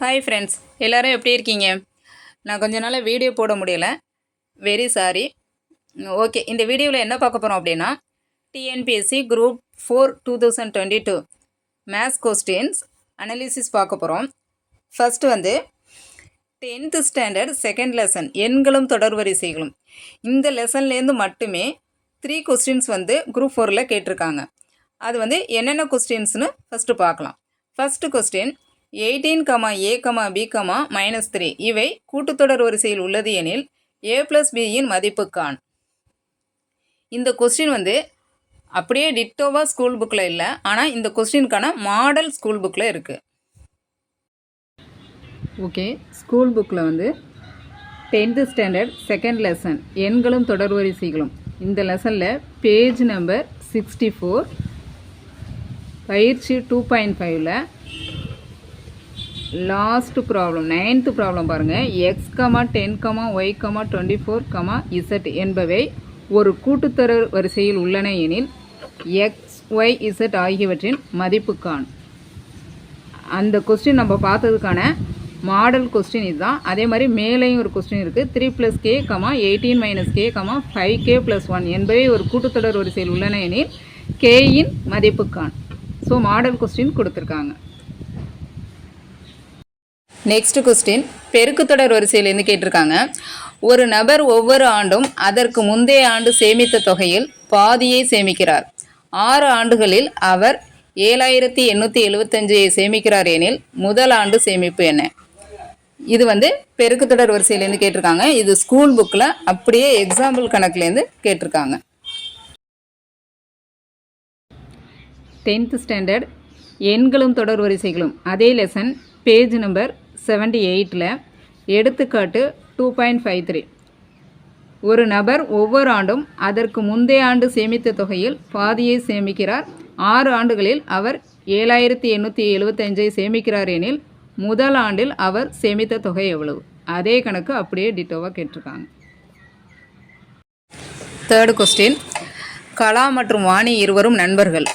Hi friends எல்லோரும் எப்படி இருக்கீங்க? நான் கொஞ்ச நாளாக வீடியோ போட முடியலை. வெரி சாரி ஓகே இந்த வீடியோவில் என்ன பார்க்க போகிறோம் அப்படின்னா TNPSC group four two thousand twenty two maths questions analysis பார்க்க போகிறோம் ஃபஸ்ட்டு வந்து டென்த்து ஸ்டாண்டர்ட் செகண்ட் லெசன் எண்களும் தொடர் வரிசைகளும். இந்த லெசன்லேருந்து மட்டுமே த்ரீ கொஸ்டின்ஸ் வந்து குரூப் ஃபோரில் கேட்டிருக்காங்க. அது வந்து என்னென்ன கொஸ்டின்ஸ்னு ஃபஸ்ட்டு பார்க்கலாம். First question eighteen comma A comma B comma minus three இவை கூட்டுத்தொடர் வரிசையில் உள்ளது எனில் ஏ ப்ளஸ் பியின் மதிப்பு கான் இந்த கொஸ்டின் வந்து அப்படியே டிட்டோவா ஸ்கூல் புக்கில் இல்லை ஆனால் இந்த கொஸ்டினுக்கான மாடல் ஸ்கூல் புக்கில் இருக்குது ஓகே ஸ்கூல் புக்கில் வந்து டென்த்து ஸ்டாண்டர்ட் செகண்ட் லெசன் எண்களும் தொடர் வரிசைகளும். இந்த லெசனில் பேஜ் நம்பர் சிக்ஸ்டி ஃபோர் பயிற்சி டூ பாயிண்ட் ஃபைவ்ல லாஸ்ட் ப்ராப்ளம் நைன்த்து ப்ராப்ளம் பாருங்கள் X comma ten comma Y comma twenty four comma Z என்பவை ஒரு கூட்டுத்தொடர் வரிசையில் உள்ளன எனில் எக்ஸ் ஒய் இசட் ஆகியவற்றின் மதிப்புக்கான். அந்த கொஸ்டின் நம்ம பார்த்ததுக்கான மாடல் கொஸ்டின் இதுதான். அதே மாதிரி மேலேயும் ஒரு கொஸ்டின் இருக்குது three plus K comma eighteen minus K comma five K plus one என்பவை ஒரு கூட்டுத்தொடர் வரிசையில் உள்ளன எனில் கேயின் மதிப்புக்கான். ஸோ மாடல் கொஸ்டின் கொடுத்துருக்காங்க. நெக்ஸ்ட் கொஸ்டின் பெருக்குத்தொடர் வரிசையிலேருந்து கேட்டிருக்காங்க. ஒரு நபர் ஒவ்வொரு ஆண்டும் அதற்கு முந்தைய ஆண்டு சேமித்த தொகையில் பாதியை சேமிக்கிறார். ஆறு ஆண்டுகளில் அவர் ஏழாயிரத்தி எண்ணூற்றி எழுபத்தஞ்சை சேமிக்கிறார் எனில் முதல் ஆண்டு சேமிப்பு என்ன? இது வந்து பெருக்குத்தொடர் வரிசையிலேருந்து கேட்டிருக்காங்க. இது ஸ்கூல் புக்கில் அப்படியே எக்ஸாம்பிள் கணக்குலேருந்து கேட்டிருக்காங்க. டென்த்து ஸ்டாண்டர்ட் எண்களும் தொடர் வரிசைகளும். அதே லெசன் பேஜ் நம்பர் செவன்டி எயிட்டில் எடுத்துக்காட்டு டூ பாயிண்ட் ஃபைவ் த்ரீ ஒரு நபர் ஒவ்வொரு ஆண்டும் அதற்கு முந்தைய ஆண்டு சேமித்த தொகையில் பாதியை சேமிக்கிறார். ஆறு ஆண்டுகளில் அவர் ஏழாயிரத்தி எண்ணூற்றி எழுபத்தஞ்சை சேமிக்கிறார் எனில் முதல் ஆண்டில் அவர் சேமித்த தொகை எவ்வளவு? அதே கணக்கு அப்படியே டிட்டோவாக கேட்டிருக்காங்க. தேர்டு கொஸ்டின் கலா மற்றும் வாணி இருவரும் நண்பர்கள்.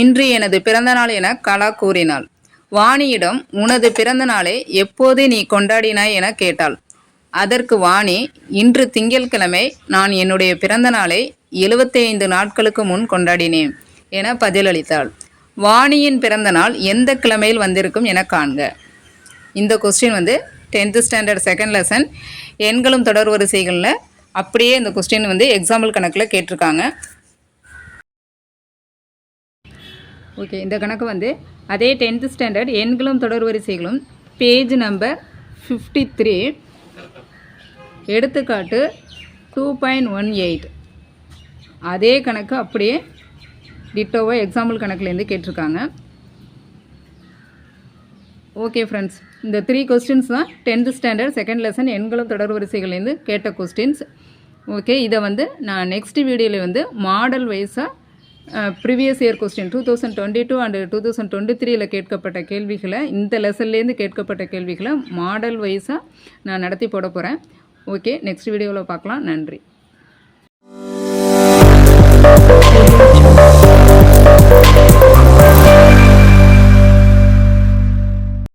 இன்று எனது பிறந்தநாள் என கலா கூறினாள். வாணியிடம் உனது பிறந்த நாளை எப்போது நீ கொண்டாடினாய் என கேட்டாள். அதற்கு வாணி இன்று திங்கட்கிழமை நான் என்னுடைய பிறந்த நாளை எழுபத்தைந்து நாட்களுக்கு முன் கொண்டாடினேன் என பதிலளித்தாள். வாணியின் பிறந்த நாள் எந்த கிழமையில் வந்திருக்கும் என காண்க. இந்த கொஸ்டின் வந்து டென்த்து ஸ்டாண்டர்ட் செகண்ட் லெசன் எண்களும் தொடர் வரிசைகளில் அப்படியே இந்த கொஸ்டின் வந்து எக்ஸாம்பிள் கணக்கில் கேட்டிருக்காங்க. ஓகே இந்த கணக்கு வந்து அதே டென்த்து ஸ்டாண்டர்ட் எண்களும் தொடர் வரிசைகளும் பேஜ் நம்பர் ஃபிஃப்டி த்ரீ எடுத்துக்காட்டு டூ பாயிண்ட் ஒன் எயிட் அதே கணக்கு அப்படியே டிட்டோவா எக்ஸாம்பிள் கணக்குலேருந்து கேட்டிருக்காங்க. ஓகே ஃப்ரெண்ட்ஸ் இந்த த்ரீ கொஸ்டின்ஸ் தான் டென்த்து ஸ்டாண்டர்ட் செகண்ட் லெசன் எண்களும் தொடர் வரிசைகள்லேருந்து கேட்ட கொஸ்டின்ஸ் ஓகே இதை வந்து நான் நெக்ஸ்ட் வீடியோவில் வந்து மாடல் வைஸாக previous year question two thousand twenty two and two thousand twenty த்ரீயில் கேட்கப்பட்ட கேள்விகளை இந்த லெசன்லேருந்து கேட்கப்பட்ட கேள்விகளை மாடல் வைஸாக நான் நடத்தி போட போகிறேன் ஓகே நெக்ஸ்ட் வீடியோவில் பார்க்கலாம். நன்றி.